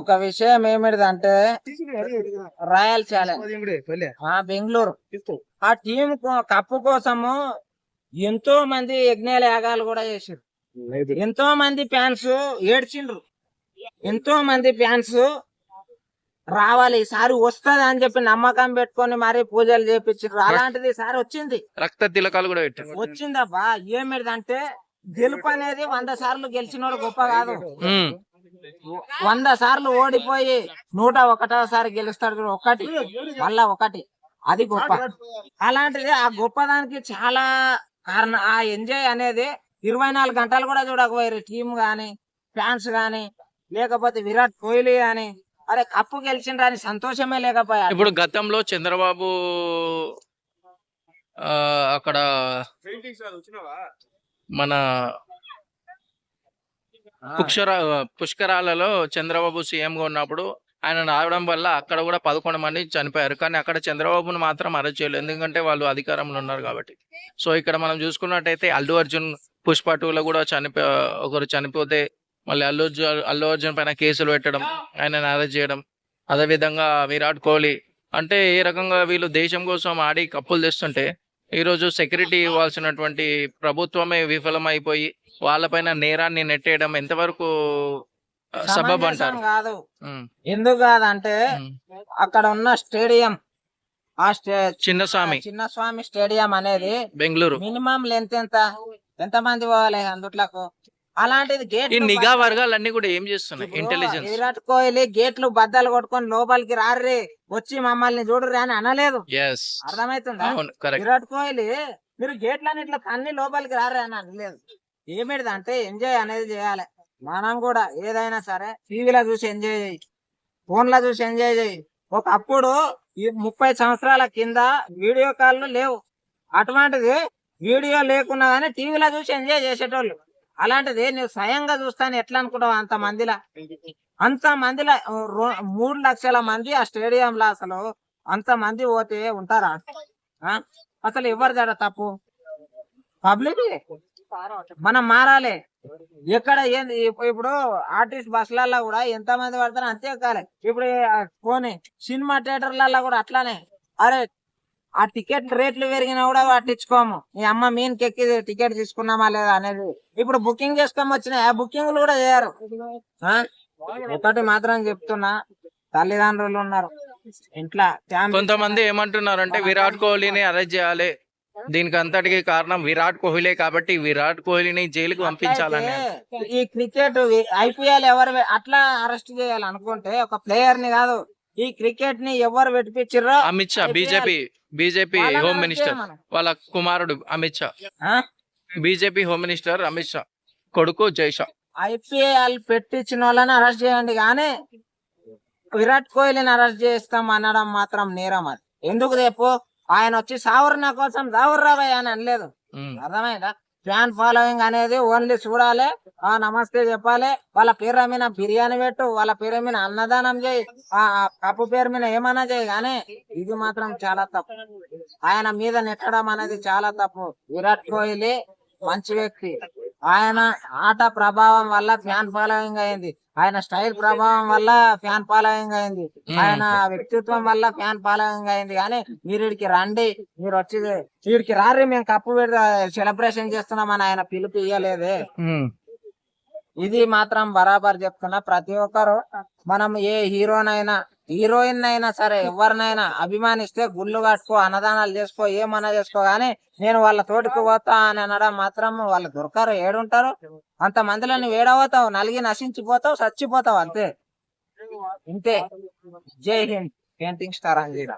ఒక విషయం ఏమిటిదంటే royal challenge ఆ బెంగళూరు. ఆ టీం కప్పు కోసము ఎంతో మంది యజ్ఞాల యాగాలు కూడా చేసారు ఎంతో మంది ఫ్యాన్స్ ఏడ్చిండ్రు. ఎంతో మంది ఫ్యాన్స్ రావాలి ఈసారి వస్తది అని చెప్పి నమ్మకం పెట్టుకొని మరి పూజలు చేపించారు అలాంటిది ఈసారి వచ్చింది. రక్త తిలకాలు కూడా పెట్టారు వచ్చిందబ్బా. ఏమిటిదంటే గెలుపు అనేది వంద సార్లు గెలిచినోడు గొప్ప కాదు. వంద సార్లు ఓడిపోయి నూట ఒకటోసారి గెలుస్తాడు చూడు, ఒకటి. మళ్ళా ఒకటి. అది గొప్ప. అలాంటిది ఆ గొప్పదానికి చాలా కారణం. ఆ ఎంజాయ్ అనేది ఇరవై నాలుగు గంటలు కూడా చూడకపోయారు. టీం గాని ఫ్యాన్స్ గాని లేకపోతే విరాట్ కోహ్లీ గాని అరే కప్పు గెలిచిండ్రు అని సంతోషమే లేకపోయా ఇప్పుడు గతంలో చంద్రబాబు అక్కడ మన పుష్కర పుష్కరాలలో చంద్రబాబు సీఎంగా ఉన్నప్పుడు ఆయన రావడం వల్ల అక్కడ కూడా పదకొండు మంది చనిపోయారు. కానీ అక్కడ చంద్రబాబును మాత్రం అరెస్ట్ చేయలేదు. ఎందుకంటే వాళ్ళు అధికారంలో ఉన్నారు కాబట్టి. సో ఇక్కడ మనం చూసుకున్నట్టయితే అల్లు అర్జున్ పుష్ప టూలో కూడా చనిపో ఒకరు చనిపోతే మళ్ళీ అల్లు అల్లు అర్జున్ పైన కేసులు పెట్టడం ఆయనను అరెస్ట్ చేయడం అదే విధంగా విరాట్ కోహ్లీ. అంటే ఏ రకంగా వీళ్ళు దేశం కోసం ఆడి కప్పులు తెస్తుంటే ఈ రోజు సెక్యూరిటీ ఇవ్వాల్సినటువంటి ప్రభుత్వమే విఫలమైపోయి వాళ్ళపైన నేరాన్ని నెట్టేయడం ఎంతవరకు సబబ్ అంటారు కాదు. ఎందుకు కాదంటే. అక్కడ ఉన్న స్టేడియం ఆ స్టే చిన్నస్వామి. చిన్న స్వామి స్టేడియం అనేది బెంగళూరు. మినిమం లెంత్ ఎంత? ఎంత మంది పోవాలి అందుట్లకు? అలాంటిది గేట్ ఈ నిఘా వర్గాలన్నీ కూడా ఏం చేస్తున్నాయి? ఇంటెలిజెన్స్ విరాట్ కోహ్లీ గేట్లు బద్దలు కొట్టుకొని లోపలికి రారే వచ్చి మమ్మల్ని చూడరు అని అనలేదు. కరెక్ట్ విరాట్ కోహ్లీ మీరు గేట్లని ఇట్లా తన్ని లోపలికి రారే అని అనలేదు. ఏమిటిది అంటే ఎంజాయ్ అనేది చేయాలి. మనం కూడా ఏదైనా సరే టీవీలో చూసి ఎంజాయ్ చేయి ఫోన్లో చూసి ఎంజాయ్ చేయి. ఒకప్పుడు ఈ ముప్పై సంవత్సరాల కింద వీడియో కాల్లు లేవు. అటువంటిది వీడియో లేకున్నా కానీ టీవీలో చూసి ఎంజాయ్ చేసేటోళ్ళు. అలాంటిది నువ్వు స్వయంగా చూస్తాను ఎట్లా అనుకుంటావు అంత మందిలా? అంత మందిలా మూడు లక్షల మంది ఆ స్టేడియం లో అసలు అంత మంది పోతే ఉంటారా? ఆ? అసలు ఎవరు కదా తప్పు? పబ్లిక్? మనం మారాలి. ఎక్కడ ఏంది ఇప్పుడు ఆర్టిస్ట్ బస్సులలో కూడా ఎంత మంది పడతారో అంతే కాలే. ఇప్పుడు పోనీ సినిమా థియేటర్లలో కూడా అట్లానే. అరే ఆ టికెట్ రేట్లు పెరిగినా కూడా పట్టించుకోము. ఈ అమ్మ మీన్కి ఎక్కి టికెట్ తీసుకున్నామా లేదా అనేది. ఇప్పుడు బుకింగ్ చేసుకొని వచ్చినాయి ఆ బుకింగ్లు కూడా చేయరు? ఒకటి మాత్రం చెప్తున్నా తల్లిదండ్రులు ఉన్నారు. ఇంట్లో కొంతమంది ఏమంటున్నారు అంటే విరాట్ కోహ్లీని అరెస్ట్ చేయాలి. దీనికి అంతటికి కారణం విరాట్ కోహ్లీ కాబట్టి విరాట్ కోహ్లీని జైలుకు పంపించాలని. ఈ క్రికెట్ ఐపీఎల్ ఎవరు అట్లా అరెస్ట్ చేయాలి అనుకుంటే ఒక ప్లేయర్ని కాదు ఈ క్రికెట్ని ఎవరు పెట్టించారో Amit Shah BJP BJP home minister. వాళ్ళ కుమారుడు Amit Shah. BJP home minister Amit Shah. కొడుకు జై షా. ఐపీఎల్ పెట్టించిన వాళ్ళని అరెస్ట్ చేయండి కానీ విరాట్ కోహ్లీని అరెస్ట్ చేస్తాం అనడం మాత్రం నేరం అది. ఎందుకు రేపు? ఆయన వచ్చి సావురు నా కోసం సావురు రాబోయ్ అని అనలేదు. అర్థమైందా? ఫ్యాన్ ఫాలోయింగ్ అనేది ఓన్లీ చూడాలి. ఆ నమస్తే చెప్పాలి. వాళ్ళ పేరు మీద బిర్యానీ పెట్టు వాళ్ళ పేరు మీద అన్నదానం చేయి. ఆ కప్పు పేరు మీద ఏమన్నా చేయి. కానీ ఇది మాత్రం చాలా తప్పు. ఆయన మీద నెట్టడం అనేది చాలా తప్పు. విరాట్ కోహ్లీ మంచి వ్యక్తి. ఆయన ఆట ప్రభావం వల్ల ఫ్యాన్ ఫాలోయింగ్ అయింది. ఆయన స్టైల్ ప్రభావం వల్ల ఫ్యాన్ ఫాలోయింగ్ అయింది. ఆయన వ్యక్తిత్వం వల్ల ఫ్యాన్ ఫాలోయింగ్ అయింది. కానీ మీరు ఇడికి రండి. మీరు వచ్చి వీడికి రారి మేము కప్పు సెలబ్రేషన్ చేస్తున్నామని ఆయన పిలుపు ఇయ్యలేదే. ఇది మాత్రం బరాబర్ చెప్తున్నా. ప్రతి ఒక్కరు మనం ఏ హీరోనైనా హీరోయిన్ అయినా సరే ఎవరినైనా అభిమానిస్తే గుళ్ళు కట్టుకో అన్నదానాలు చేసుకో ఏమన్నా చేసుకో గానీ నేను వాళ్ళ తోటికి పోతా అని అనడం మాత్రం వాళ్ళు దొరకరు ఏడుంటారు. అంత మందిలో నువ్వు ఏడవతావు నలిగి నశించిపోతావు చచ్చిపోతావు అంతే. ఇంతే. జై హింద్. పెయింటింగ్ స్టార్ అంజీరా.